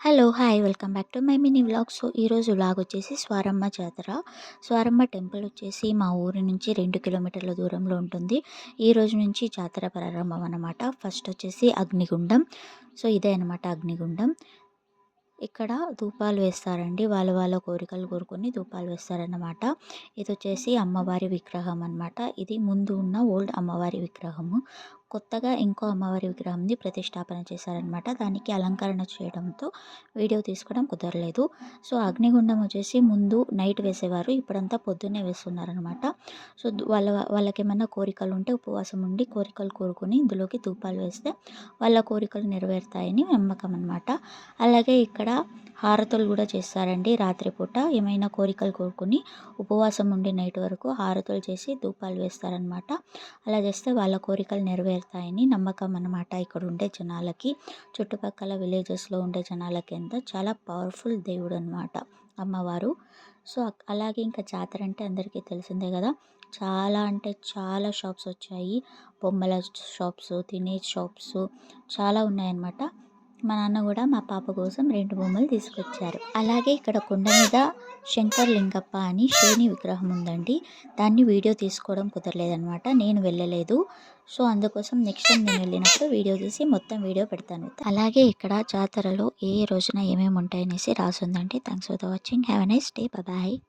Hello hi. Welcome back to my mini vlog. So ఈరోజు vlog వచ్చేసి స్వారమ్మ జాతర. స్వారమ్మ temple వచ్చేసి మా ఊరి నుంచి రెండు కిలోమీటర్ల దూరంలో ఉంటుంది. ఈ రోజు నుంచి జాతర ప్రారంభం అన్నమాట. ఫస్ట్ వచ్చేసి అగ్నిగుండం. సో ఇదే అనమాట అగ్నిగుండం. ఇక్కడ ధూపాలు వేస్తారండి. వాళ్ళ వాళ్ళ కోరికలు కోరుకొని ధూపాలు వేస్తారన్నమాట. ఇది వచ్చేసి అమ్మవారి విగ్రహం అనమాట ఇది ముందు ఉన్న ఓల్డ్ అమ్మవారి విగ్రహము. కొత్తగా ఇంకో అమ్మవారి విగ్రహంని ప్రతిష్టాపన చేశారనమాట దానికి అలంకరణ చేయడంతో వీడియో తీసుకోవడం కుదరలేదు. సో అగ్నిగుండం వచ్చేసి ముందు నైట్ వేసేవారు ఇప్పుడంతా పొద్దున్నే వేస్తున్నారనమాట సో వాళ్ళ వాళ్ళకి ఏమైనా కోరికలు ఉంటే ఉపవాసం ఉండి కోరికలు కోరుకొని ఇందులోకి ధూపాలు వేస్తే వాళ్ళ కోరికలు నెరవేరుతాయని నమ్మకం అనమాట అలాగే ఇక్కడ హారతులు కూడా చేస్తారండి రాత్రిపూట. ఏమైనా కోరికలు కోరుకుని ఉపవాసం ఉండి నైట్ వరకు హారతులు చేసి ధూపాలు వేస్తారనమాట అలా చేస్తే వాళ్ళ కోరికలు నెరవేరు చేస్తాయని నమ్మకం అనమాట ఇక్కడ ఉండే జనాలకి చుట్టుపక్కల విలేజెస్లో ఉండే జనాలకి ఎంత చాలా పవర్ఫుల్ దేవుడు అనమాట అమ్మవారు. సో అలాగే ఇంకా జాతర అంటే అందరికీ తెలిసిందే కదా. చాలా అంటే చాలా షాప్స్ వచ్చాయి. బొమ్మల షాప్స్ తినే షాప్స్ చాలా ఉన్నాయన్నమాట. మా నాన్న కూడా మా పాప కోసం రెండు బొమ్మలు తీసుకొచ్చారు. అలాగే ఇక్కడ కొండ మీద శంకర్ లింగప్ప అని శివుని విగ్రహం ఉందండి. దాన్ని వీడియో తీసుకోవడం కుదరలేదనమాట నేను వెళ్ళలేదు. సో అందుకోసం నెక్స్ట్ టైం నేను వెళ్ళినప్పుడు వీడియో తీసి మొత్తం వీడియో పెడతాను. అలాగే ఇక్కడ జాతరలో ఏ రోజున ఏమేమి ఉంటాయనేసి రాసుందండి thanks for the watching. Have a nice day. Bye.